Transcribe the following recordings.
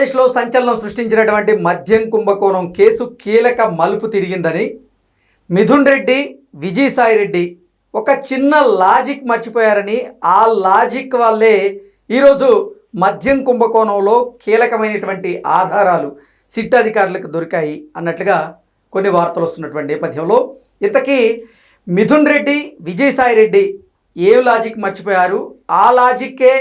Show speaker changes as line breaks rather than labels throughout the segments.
ఆంధ్రప్రదేశ్లో సంచలనం సృష్టించినటువంటి మద్యం కుంభకోణం కేసు కీలక మలుపు తిరిగిందని మిథున్ రెడ్డి విజయసాయి రెడ్డి ఒక చిన్న లాజిక్ మర్చిపోయారని ఆ లాజిక్ వల్లే ఈరోజు మద్యం కుంభకోణంలో కీలకమైనటువంటి ఆధారాలు సిట్ అధికారులకు దొరికాయి అన్నట్లుగా కొన్ని వార్తలు వస్తున్నటువంటి నేపథ్యంలో. ఇంతకీ మిథున్ రెడ్డి విజయసాయి రెడ్డి ఏ లాజిక్ మర్చిపోయారు? ఆ లాజిక్కే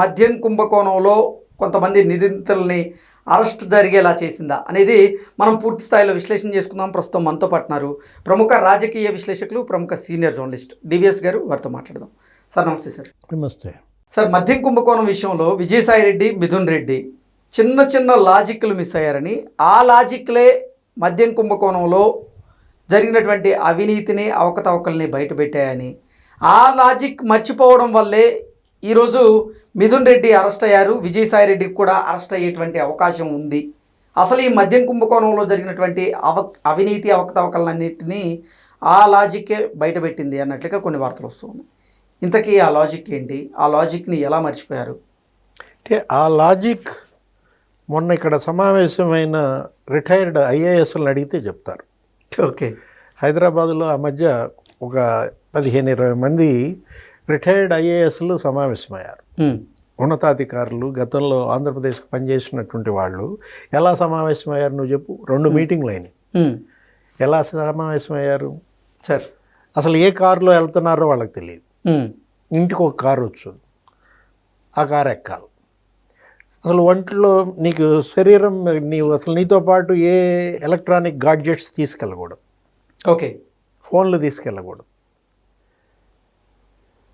మద్యం కుంభకోణంలో కొంతమంది నిందితుల్ని అరెస్ట్ జరిగేలా చేసిందా అనేది మనం పూర్తి స్థాయిలో విశ్లేషణ చేసుకుందాం. ప్రస్తుతం మనతో పట్టినారు ప్రముఖ రాజకీయ విశ్లేషకులు ప్రముఖ సీనియర్ జర్నలిస్ట్ డివిఎస్ గారు. వారితో మాట్లాడదాం. సార్ నమస్తే సార్.
నమస్తే.
సార్ మద్యం కుంభకోణం విషయంలో విజయసాయి రెడ్డి మిథున్ రెడ్డి చిన్న చిన్న లాజిక్లు మిస్ అయ్యారని ఆ లాజిక్లే మద్యం కుంభకోణంలో జరిగినటువంటి అవినీతిని అవకతవకల్ని బయటపెట్టాయని ఆ లాజిక్ మర్చిపోవడం వల్లే ఈరోజు మిథున్ రెడ్డి అరెస్ట్ అయ్యారు. విజయసాయి రెడ్డికి కూడా అరెస్ట్ అయ్యేటువంటి అవకాశం ఉంది. అసలు ఈ మద్యం కుంభకోణంలో జరిగినటువంటి అవ అవినీతి అవకతవకలన్నింటినీ ఆ లాజిక్కే బయటపెట్టింది అన్నట్లుగా కొన్ని వార్తలు వస్తూ ఉన్నాయి ఇంతకీ ఆ లాజిక్ ఏంటి? ఆ లాజిక్ని ఎలా మర్చిపోయారు?
అంటే ఆ లాజిక్ మొన్న ఇక్కడ సమావేశమైన రిటైర్డ్ ఐఏఎస్లను అడిగితే చెప్తారు.
ఓకే.
హైదరాబాద్లో ఆ మధ్య ఒక పదిహేను ఇరవై మంది రిటైర్డ్ ఐఏఎస్లు సమావేశమయ్యారు. ఉన్నతాధికారులు గతంలో ఆంధ్రప్రదేశ్కి పనిచేసినటువంటి వాళ్ళు ఎలా సమావేశమయ్యారు నువ్వు చెప్పు? రెండు మీటింగ్లు అయినాయి. ఎలా సమావేశమయ్యారు?
సార్.
అసలు ఏ కారులో వెళ్తున్నారో వాళ్ళకి తెలియదు. ఇంటికి ఒక కారు వచ్చింది. ఆ కారు ఎక్కాలి. అసలు ఒంట్లో నీకు శరీరం నీవు అసలు నీతో పాటు ఏ ఎలక్ట్రానిక్ గాడ్జెట్స్ తీసుకెళ్ళకూడదు.
ఓకే.
ఫోన్లు తీసుకెళ్ళకూడదు.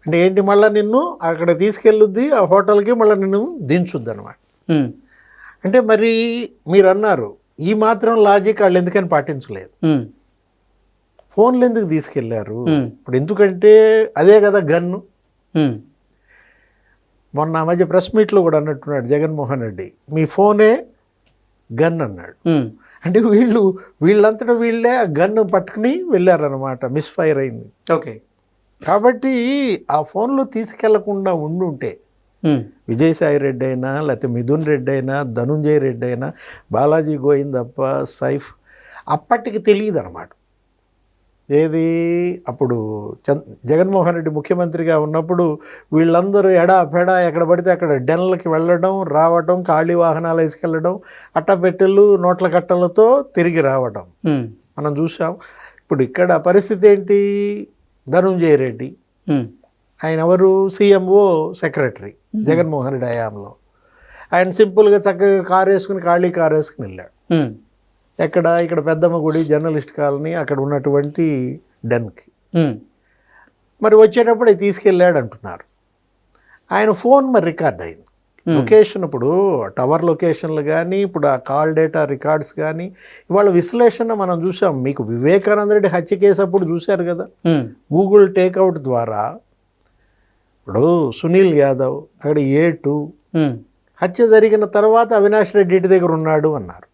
అంటే ఏంటి మళ్ళీ నిన్ను అక్కడ తీసుకెళ్ళుద్ది ఆ హోటల్కి మళ్ళీ నిన్ను దించుద్ది అనమాట అంటే మరి మీరు అన్నారు ఈ మాత్రం లాజిక్ వాళ్ళు ఎందుకని పాటించలేదు? ఫోన్లు ఎందుకు
తీసుకెళ్ళారు.
ఇప్పుడు ఎందుకంటే అదే కదా గన్ను. మొన్న ఆ మధ్య ప్రెస్ మీట్లో కూడా అన్నట్టున్నాడు జగన్మోహన్ రెడ్డి మీ ఫోనే గన్ అన్నాడు. అంటే వీళ్ళు వీళ్ళంతటా వీళ్ళే ఆ గన్ను పట్టుకుని వెళ్ళారనమాట మిస్ఫైర్ అయింది.
ఓకే.
కాబట్టి ఆ ఫోన్లో తీసుకెళ్ళకుండా ఉండుంటే విజయసాయి రెడ్డి అయినా లేకపోతే మిథున్ రెడ్డి అయినా ధనుంజయ రెడ్డి అయినా బాలాజీ గోవిందప్ప సైఫ్ అప్పటికి తెలియదు అనమాట ఏది? అప్పుడు జగన్మోహన్ రెడ్డి ముఖ్యమంత్రిగా ఉన్నప్పుడు వీళ్ళందరూ ఎడా పెడా ఎక్కడ పడితే అక్కడ డెన్లకి వెళ్ళడం రావడం ఖాళీ వాహనాలు వేసుకెళ్ళడం అట్టపెట్టెలు నోట్ల కట్టలతో తిరిగి రావడం మనం చూసాం ఇప్పుడు ఇక్కడ పరిస్థితి ఏంటి? ధనుంజయ రెడ్డి. ఆయన ఎవరు? సీఎంఓ సెక్రటరీ జగన్మోహన్ రెడ్డి హయాంలో. ఆయన సింపుల్గా చక్కగా కారు వేసుకుని ఖాళీ కారు వేసుకుని వెళ్ళాడు. ఎక్కడ? ఇక్కడ పెద్దమ్మ గుడి జర్నలిస్ట్ కాలనీ అక్కడ ఉన్నటువంటి డెన్కి. మరి వచ్చేటప్పుడు అది తీసుకెళ్ళాడు అంటున్నారు ఆయన ఫోన్ మరి రికార్డ్ అయింది. లొకేషన్ ఇప్పుడు టవర్ లొకేషన్లు కానీ ఇప్పుడు ఆ కాల్ డేటా రికార్డ్స్ కానీ ఇవాళ విశ్లేషణ మనం చూసాం. మీకు వివేకానంద రెడ్డి హత్య కేసు అప్పుడు చూశారు కదా? గూగుల్ టేక్అవుట్ ద్వారా ఇప్పుడు సునీల్ యాదవ్ అక్కడ ఏ టూ హత్య జరిగిన తర్వాత అవినాష్ రెడ్డి ఇంటి దగ్గర ఉన్నాడు అన్నారు.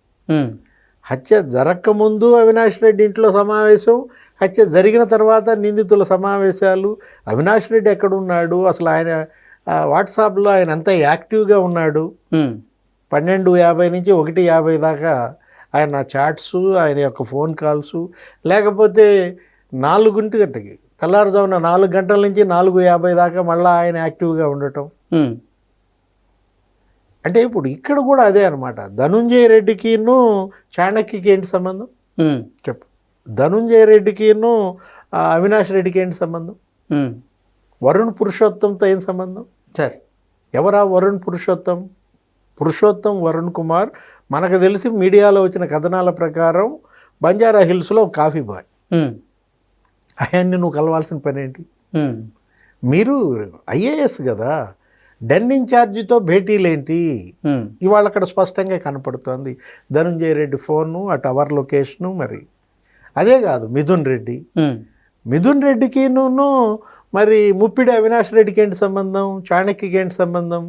హత్య జరగకముందు అవినాష్ రెడ్డి ఇంట్లో సమావేశం హత్య జరిగిన తర్వాత నిందితుల సమావేశాలు అవినాష్ రెడ్డి ఎక్కడున్నాడు అసలు ఆయన వాట్సాప్లో ఆయన అంత యాక్టివ్గా ఉన్నాడు. పన్నెండు యాభై నుంచి ఒకటి యాభై దాకా ఆయన చాట్స్ ఆయన యొక్క ఫోన్ కాల్స్ లేకపోతే నాలుగుంటి గంటకి తెల్లారుజామున నాలుగు గంటల నుంచి నాలుగు యాభై దాకా మళ్ళీ ఆయన యాక్టివ్గా ఉండటం. అంటే ఇప్పుడు ఇక్కడ కూడా అదే అనమాట ధనుంజయ రెడ్డికిను చాణక్యకి ఏంటి సంబంధం? చెప్పు. ధనుంజయ రెడ్డికిను అవినాష్ రెడ్డికి ఏంటి సంబంధం? వరుణ్ పురుషోత్తంతో ఏం సంబంధం?
సార్.
ఎవరా వరుణ్ పురుషోత్తం? పురుషోత్తం వరుణ్ కుమార్. మనకు తెలిసి మీడియాలో వచ్చిన కథనాల ప్రకారం బంజారా హిల్స్లో కాఫీ బాయ్. ఆయన్ని నువ్వు కలవాల్సిన పని ఏంటి మీరు ఐఏఎస్ కదా. డెన్ ఇన్ఛార్జితో భేటీలేంటి? ఇవాళ అక్కడ స్పష్టంగా కనపడుతోంది. ధనుంజయ రెడ్డి ఫోను ఆ టవర్ లొకేషను మరి. అదే కాదు మిథున్ రెడ్డి. మిథున్ రెడ్డికి నువ్వు మరి ముప్పిడి అవినాష్ రెడ్డికి ఏంటి సంబంధం? చాణక్యకి ఏంటి సంబంధం?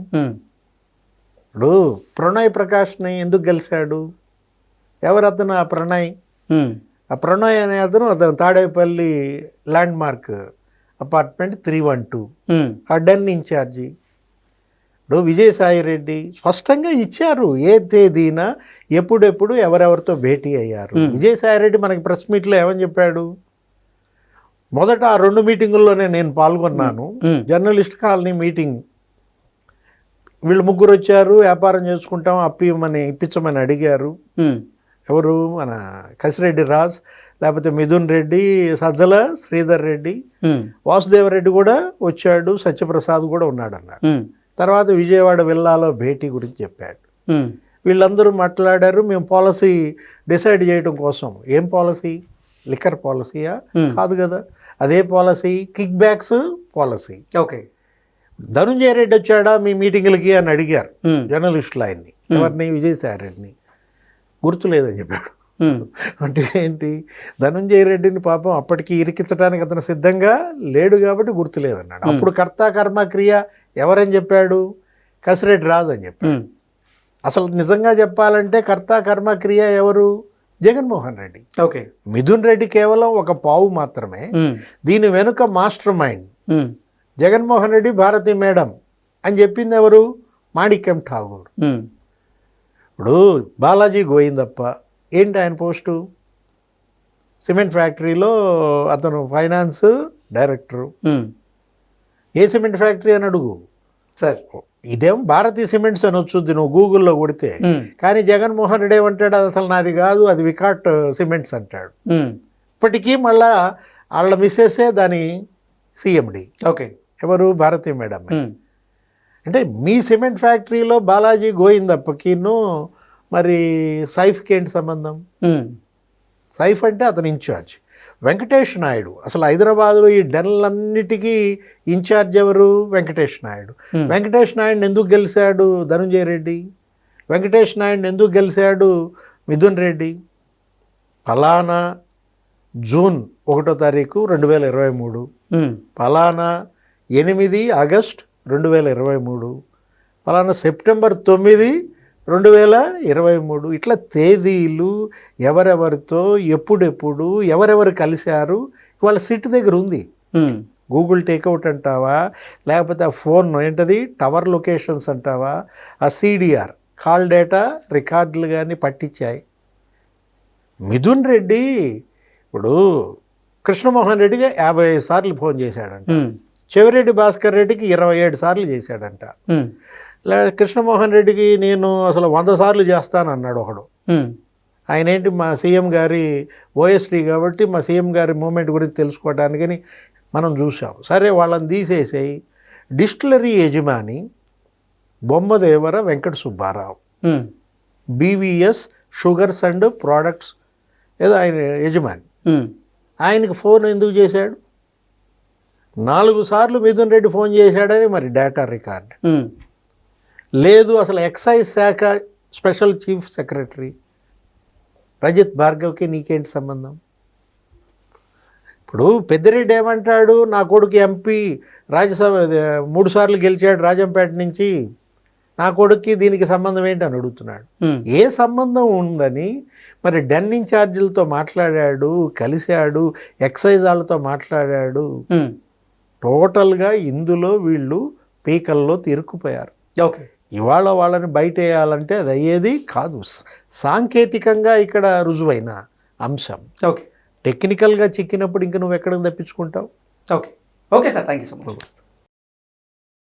ఇప్పుడు ప్రణయ్ ప్రకాష్ని ఎందుకు గెలిచాడు? ఎవరు అతను ఆ ప్రణయ్? ఆ ప్రణయ్ అనే అతను అతను Tadepalli landmark apartment three one two. ఆ డెన్ ఇన్ఛార్జి. ఇప్పుడు విజయసాయి రెడ్డి స్పష్టంగా ఇచ్చారు ఏ తేదీన ఎప్పుడెప్పుడు ఎవరెవరితో భేటీ అయ్యారు. విజయసాయి రెడ్డి మనకి ప్రెస్ మీట్లో ఏమని చెప్పాడు? మొదట ఆ రెండు మీటింగుల్లోనే నేను పాల్గొన్నాను. Journalist colony meeting. వీళ్ళు ముగ్గురు వచ్చారు వ్యాపారం చేసుకుంటాం అప్పిమని ఇప్పించమని అడిగారు. ఎవరు? మన కసిరెడ్డి రాజ్ లేకపోతే మిథున్ రెడ్డి సజ్జల శ్రీధర్ రెడ్డి. వాసుదేవరెడ్డి కూడా వచ్చాడు సత్యప్రసాద్ కూడా ఉన్నాడు అన్నాడు తర్వాత విజయవాడ విల్లాలో భేటీ గురించి చెప్పాడు. వీళ్ళందరూ మాట్లాడారు మేము పాలసీ డిసైడ్ చేయడం కోసం. ఏం పాలసీ? లిక్కర్ పాలసీయా?
Hmm.
కాదు కదా. అదే policy kickbacks policy.
Okay.
Dhanunjaya Reddy వచ్చాడా మీ మీటింగ్లకి అని అడిగారు
ఉమ్,
జర్నలిస్టులు ఆయన్ని. ఎవరిని? విజయసాయి రెడ్డిని. గుర్తులేదని చెప్పాడు. అంటే ఏంటి? ధనుంజయ రెడ్డిని పాపం అప్పటికి ఇరికించడానికి అతను సిద్ధంగా లేడు కాబట్టి గుర్తులేదన్నాడు. అప్పుడు కర్త కర్మ క్రియ ఎవరని చెప్పాడు? కసిరెడ్డి రాజు అని చెప్పాడు. అసలు నిజంగా చెప్పాలంటే కర్త కర్మ క్రియ ఎవరు? జగన్మోహన్ రెడ్డి.
ఓకే.
మిథున్ రెడ్డి కేవలం ఒక పావు మాత్రమే. దీని వెనుక mastermind. Jaganmohan Reddy Bharathi madam అని చెప్పింది ఎవరు? మాణిక్యం ఠాగూర్. ఇప్పుడు బాలాజీ గోయిందప్ప ఏంటి ఆయన పోస్టు? సిమెంట్ ఫ్యాక్టరీలో అతను ఫైనాన్స్ డైరెక్టరు. ఏ సిమెంట్ ఫ్యాక్టరీ అని అడుగు?
సార్.
ఇదేం భారతీయ సిమెంట్స్ అని వచ్చుద్ది నువ్వు గూగుల్లో కొడితే. కానీ జగన్మోహన్ రెడ్డి ఏమంటాడు అది అసలు నాది కాదు అది వికాట్ సిమెంట్స్ అంటాడు. ఇప్పటికీ మళ్ళా వాళ్ళ మిస్సెసే దాని సిఎండి.
ఓకే.
ఎవరు? భారతీయ మేడం. అంటే మీ సిమెంట్ ఫ్యాక్టరీలో బాలాజీ గోయిందప్పకిను మరి సైఫ్కి ఏంటి సంబంధం? సైఫ్ అంటే అతని ఇన్ఛార్జ్. వెంకటేష్ నాయుడు. అసలు హైదరాబాద్లో ఈ డెన్లన్నిటికీ ఇన్ఛార్జ్ ఎవరు? వెంకటేష్ నాయుడు. వెంకటేష్ నాయుడు ఎందుకు గెలిచాడు ధనుంజయ రెడ్డి? వెంకటేష్ నాయుడు ఎందుకు గెలిచాడు మిథున్ రెడ్డి? ఫలానా జూన్ ఒకటో తారీఖు రెండు వేల ఇరవై మూడు. ఫలానా ఎనిమిది ఆగస్ట్ రెండు వేల ఇరవై మూడు. ఫలానా సెప్టెంబర్ తొమ్మిది రెండు వేల ఇరవై మూడు ఇట్లా తేదీలు ఎవరెవరితో ఎప్పుడెప్పుడు ఎవరెవరు కలిశారు? ఇవాళ సిట్ దగ్గర ఉంది. గూగుల్ టేక్అవుట్ అంటావా? లేకపోతే ఆ ఫోన్ ఏంటది? టవర్ లొకేషన్స్ అంటావా? ఆ సిడిఆర్ కాల్ డేటా రికార్డులు కానీ పట్టించాయి. మిథున్ రెడ్డి ఇప్పుడు కృష్ణమోహన్ రెడ్డికి యాభై ఐదు సార్లు ఫోన్ చేశాడంట. చెవిరెడ్డి భాస్కర్ రెడ్డికి ఇరవై ఏడు సార్లు చేశాడంట.
ఉమ్,
లే కృష్ణమోహన్ రెడ్డికి నేను అసలు వంద సార్లు చేస్తానన్నాడు ఒకడు.
ఉమ్,
ఆయన ఏంటి మా సీఎం గారి ఓఎస్డీ కాబట్టి మా సీఎం గారి మూమెంట్ గురించి తెలుసుకోవడానికని మనం చూసాం సరే వాళ్ళని తీసేసేయి. డిస్టిలరీ యజమాని Bommadevara Venkata Subbarao. BVS sugars and products ఏదో ఆయన యజమాని. ఆయనకి ఫోన్ ఎందుకు చేశాడు? నాలుగు సార్లు మిథున్ రెడ్డి ఫోన్ చేశాడని మరి డేటా రికార్డ్. లేదు అసలు ఎక్సైజ్ శాఖ స్పెషల్ చీఫ్ సెక్రటరీ రజిత్ భార్గవ్కి నీకేంటి సంబంధం? ఇప్పుడు పెద్దిరెడ్డి ఏమంటాడు నా కొడుకు ఎంపీ రాజ్యసభ అదే, మూడు సార్లు గెలిచాడు రాజంపేట నుంచి నా కొడుక్కి దీనికి సంబంధం ఏంటి అని అడుగుతున్నాడు. ఏ సంబంధం ఉందని మరి డెన్ ఇన్ఛార్జీలతో మాట్లాడాడు కలిశాడు ఎక్సైజ్ వాళ్ళతో మాట్లాడాడు. టోటల్గా ఇందులో వీళ్ళు పీకల్లో తిరుక్కుపోయారు
ఓకే.
ఇవాళ వాళ్ళని బయట వేయాలంటే అది అయ్యేది కాదు. సాంకేతికంగా ఇక్కడ రుజువైన అంశం.
ఓకే.
టెక్నికల్గా చిక్కినప్పుడు ఇంక నువ్వు ఎక్కడికి తప్పించుకుంటావు?
Okay. Okay sir. Thank you so much.